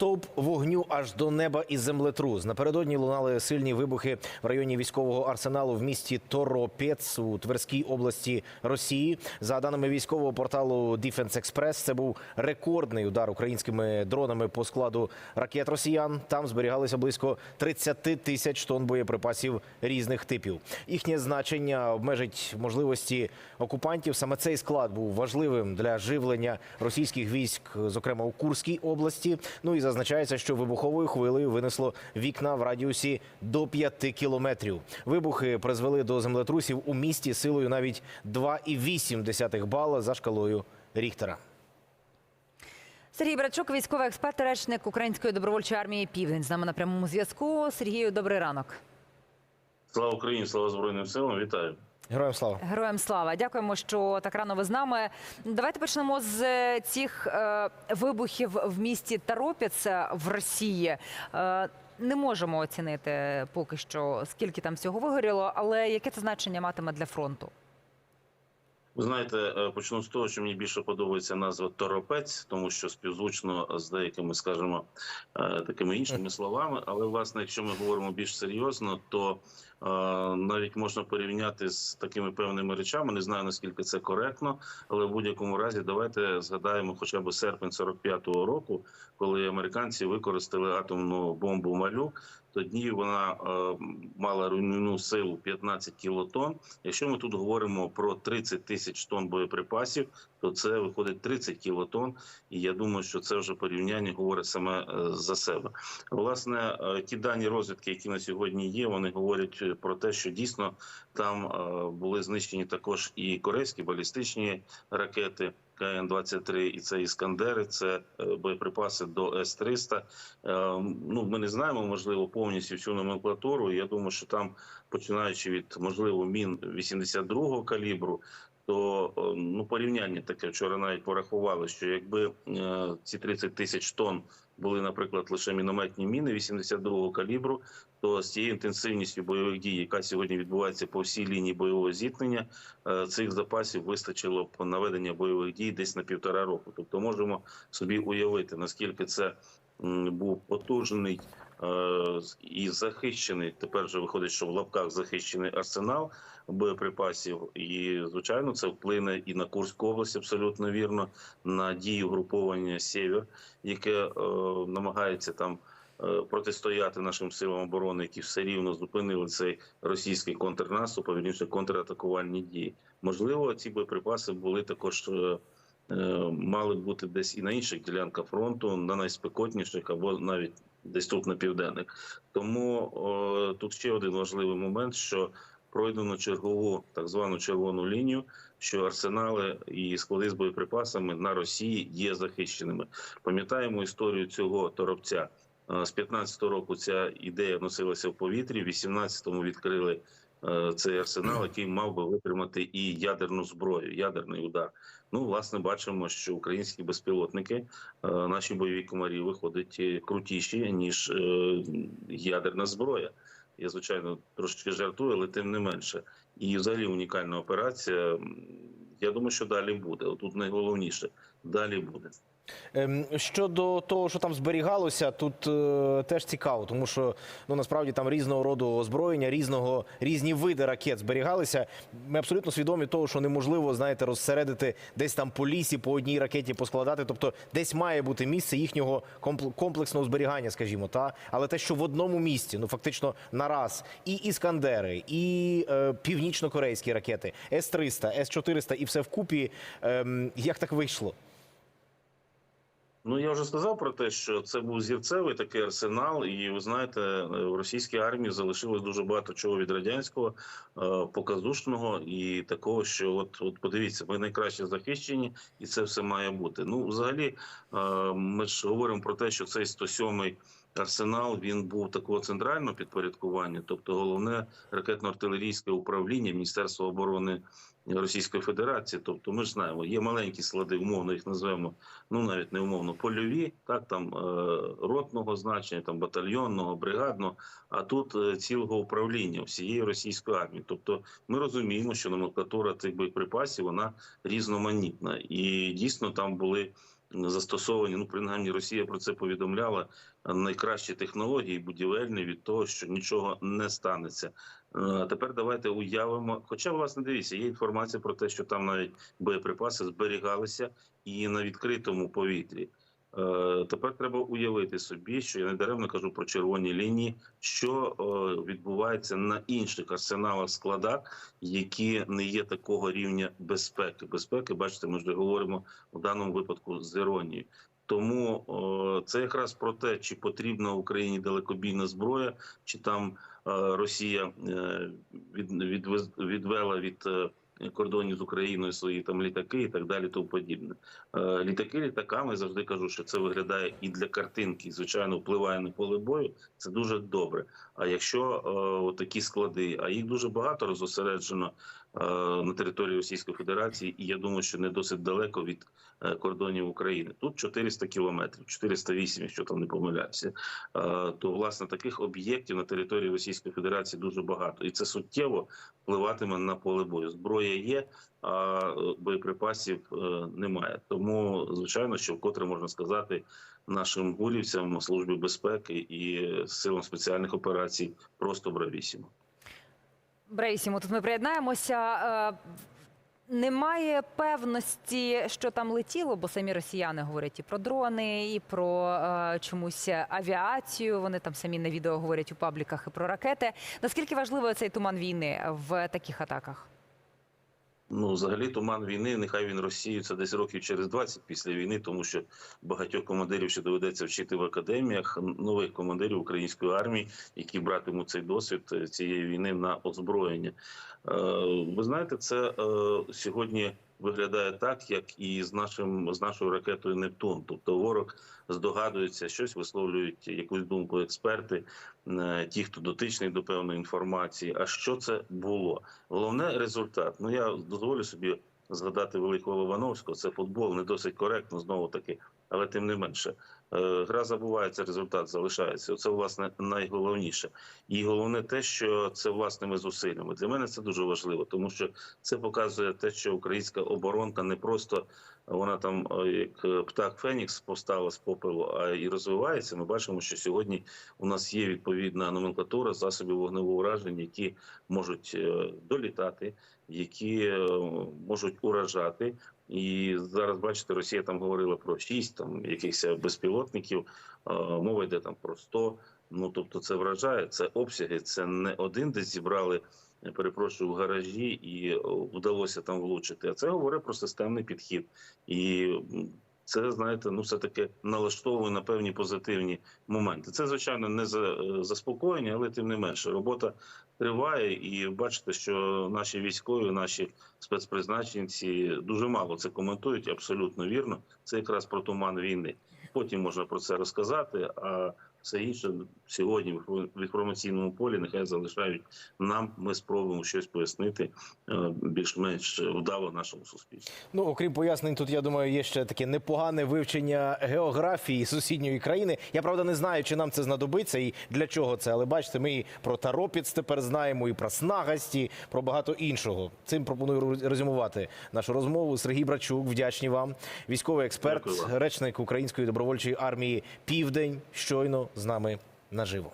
Стовп вогню аж до неба і землетрус. Напередодні лунали сильні вибухи в районі військового арсеналу в місті Торопець у Тверській області Росії. За даними військового порталу Defense Express, це був рекордний удар українськими дронами по складу ракет росіян. Там зберігалося близько 30 тисяч тонн боєприпасів різних типів. Їхнє значення обмежить можливості окупантів. Саме цей склад був важливим для живлення російських військ, зокрема у Курській області. Ну і зазначається, що вибуховою хвилею винесло вікна в радіусі до 5 кілометрів. Вибухи призвели до землетрусів у місті силою навіть 2,8 бала за шкалою Ріхтера. Сергій Брачук, військовий експерт, речник Української добровольчої армії Південь. З нами на прямому зв'язку. Сергію, добрий ранок. Слава Україні, слава Збройним силам, вітаю. Героям слава. Героям слава. Дякуємо, що так рано ви з нами. Давайте почнемо з цих е, вибухів в місті Таропіц в Росії. Е, не можемо оцінити поки що, скільки там всього вигоріло, але яке це значення матиме для фронту? Ви знаєте, е, почну з того, що мені більше подобається назва торопець, тому що співзвучно з деякими, скажімо, е, такими іншими словами. Але власне, якщо ми говоримо більш серйозно, то навіть можна порівняти з такими певними речами. Не знаю наскільки це коректно, але в будь-якому разі давайте згадаємо хоча б серпень 45-го року, коли американці використали атомну бомбу малюк. Тоді вона е, мала руйнівну силу 15 кілотон. Якщо ми тут говоримо про 30 тисяч тонн боєприпасів, то це виходить 30 кілотон. І я думаю, що це вже порівняння говорить саме е, за себе. Власне, е, ті дані розвідки, які на сьогодні є, вони говорять про те, що дійсно там е, були знищені також і корейські балістичні ракети. КН-23 і це іскандери, це е, боєприпаси до С-300. Е, Ну, ми не знаємо, можливо, повністю всю номенклатуру. Я думаю, що там, починаючи від можливо мін 82-го калібру, то е, ну порівняння таке вчора навіть порахували, що якби е, ці 30 тисяч тонн були, наприклад, лише мінометні міни 82-го калібру, то з цією інтенсивністю бойових дій, яка сьогодні відбувається по всій лінії бойового зіткнення, е, цих запасів вистачило б наведення бойових дій десь на півтора року. Тобто можемо собі уявити наскільки це був потужний і захищений. Тепер вже виходить, що в лапках захищений арсенал боєприпасів, і звичайно це вплине і на Курську область, абсолютно вірно, на дію груповання Сєвєр, яке е, намагається там. е, Протистояти нашим силам оборони, які все рівно зупинили цей російський контрнаступ, а вірніше контратакувальні дії. Можливо, ці боєприпаси були також е, е, мали бути десь і на інших ділянках фронту, на найспекотніших або навіть десь тут на південних. Тому о, тут ще один важливий момент, що пройдено чергову так звану червону лінію, що арсенали і склади з боєприпасами на Росії є захищеними. Пам'ятаємо історію цього торопця. Е, З 15-го року ця ідея носилася в повітрі. В 18-му відкрили цей арсенал, який мав би витримати і ядерну зброю, ядерний удар. Ну, власне, бачимо, що українські безпілотники, е, наші бойові комарі виходять е, крутіші ніж е, ядерна зброя. Я звичайно трошечки жартую, але тим не менше. І взагалі унікальна операція. Я думаю, що далі буде. Тут найголовніше далі буде. Ем, Щодо того, що там зберігалося, тут е, теж цікаво, тому що ну насправді там різного роду озброєння, різного різні види ракет зберігалися. Ми абсолютно свідомі того, що неможливо знаєте розсередити десь там по лісі по одній ракеті поскладати. Тобто, десь має бути місце їхнього компл- комплексного зберігання, скажімо, та але те, що в одному місці, ну фактично нараз, і іскандери, і е, північно-корейські ракети, С-300, С-400 і все вкупі. Ем, як так вийшло? Ну я вже сказав про те, що це був зірцевий такий арсенал, і ви знаєте, е, в російській армії залишилось дуже багато чого від радянського е, показушного і такого, що от, от подивіться, ми найкраще захищені, і це все має бути. Ну, взагалі, е, ми ж говоримо про те, що цей 107-й арсенал він був такого центрального підпорядкування, тобто головне ракетно-артилерійське управління Міністерства оборони Російської Федерації. Тобто, ми ж знаємо, є маленькі склади, умовно їх називаємо, ну навіть не умовно польові, так там е, ротного значення, там батальйонного, бригадного. А тут е, цілого управління всієї російської армії. Тобто, ми розуміємо, що номенклатура цих боєприпасів вона різноманітна, і дійсно там були. Застосовані. Ну, принаймні, Росія про це повідомляла. Найкращі технології будівельні від того, що нічого не станеться. Е, Тепер давайте уявимо. Хоча, власне, дивіться, є інформація про те, що там навіть боєприпаси зберігалися і на відкритому повітрі. Е, Тепер треба уявити собі, що я не даремно кажу про червоні лінії, що е, відбувається на інших арсеналах складах, які не є такого рівня безпеки. Безпеки, бачите, ми вже говоримо в даному випадку з іронією. Тому це якраз про те, чи потрібна Україні далекобійна зброя, чи там е, Росія е, від, відвела від е, кордонів з Україною свої там літаки і так далі, тому подібне. Е, Літаки літаками завжди кажу, що це виглядає і для картинки, звичайно, впливає на поле бою. Це дуже добре. А якщо е, такі склади, а їх дуже багато розосереджено е, на території Російської Федерації, і я думаю, що не досить далеко від е, кордонів України. Тут 400 кілометрів, 408, якщо там не помиляюся. Е, То власне таких об'єктів на території Російської Федерації дуже багато, і це суттєво впливатиме на поле бою. Зброя є, а е, боєприпасів е, немає. Тому звичайно, що вкотре можна сказати нашим гурівцям службі безпеки і силам спеціальних операцій просто бравісімо. Брейсімо, тут ми приєднаємося. Е, Немає певності, що там летіло, бо самі росіяни говорять і про дрони, і про е, чомусь авіацію. Вони там самі на відео говорять у пабліках і про ракети. Наскільки важливий цей туман війни в таких атаках? Ну, взагалі, туман війни, нехай він розсіється десь років через 20 після війни, тому що багатьох командирів ще доведеться вчити в академіях нових командирів української армії, які братимуть цей досвід е, цієї війни на озброєння. Е, Ви знаєте, це е, сьогодні виглядає так, як і з нашим з нашою ракетою Нептун. Тобто ворог здогадується, щось висловлюють якусь думку експерти, е, ті, хто дотичний до певної інформації. А що це було? Головне результат. Ну я дозволю собі згадати великого Ловановського. Це футбол не досить коректно знову таки, але тим не менше. Е, Гра забувається, результат залишається. Це власне найголовніше. І головне те, що це власними зусиллями. Для мене це дуже важливо, тому що це показує те, що українська оборонка не просто вона там е, як е, птах Фенікс повстала з попелу, а і розвивається. Ми бачимо, що сьогодні у нас є відповідна номенклатура засобів вогневого ураження, які можуть е, долітати, які можуть уражати. І зараз бачите, Росія там говорила про шість там якихось безпілотників. Мова йде там про 100. Ну тобто, це вражає, це обсяги. Це не один десь зібрали. Перепрошую в гаражі, і е, вдалося там влучити. А це говорить про системний підхід, і це знаєте, ну все таки налаштовує на певні позитивні моменти. Це звичайно не за е, заспокоєння, але тим не менше робота триває, і бачите, що наші військові, наші спецпризначенці дуже мало це коментують. Абсолютно вірно. Це якраз про туман війни. Потім можна про це розказати. А все інше сьогодні в інформаційному полі нехай залишають нам. Ми спробуємо щось пояснити е, більш-менш вдало нашому суспільству. Ну, окрім пояснень, тут я думаю, є ще таке непогане вивчення географії сусідньої країни. Я правда не знаю, чи нам це знадобиться і для чого це. Але бачите, ми і про Таропіц тепер знаємо, і про Снагасті, про багато іншого. Цим пропоную резюмувати нашу розмову. Сергій Брачук, вдячні вам. Військовий експерт, Дякую речник Української добровольчої армії Південь. Щойно з нами наживо.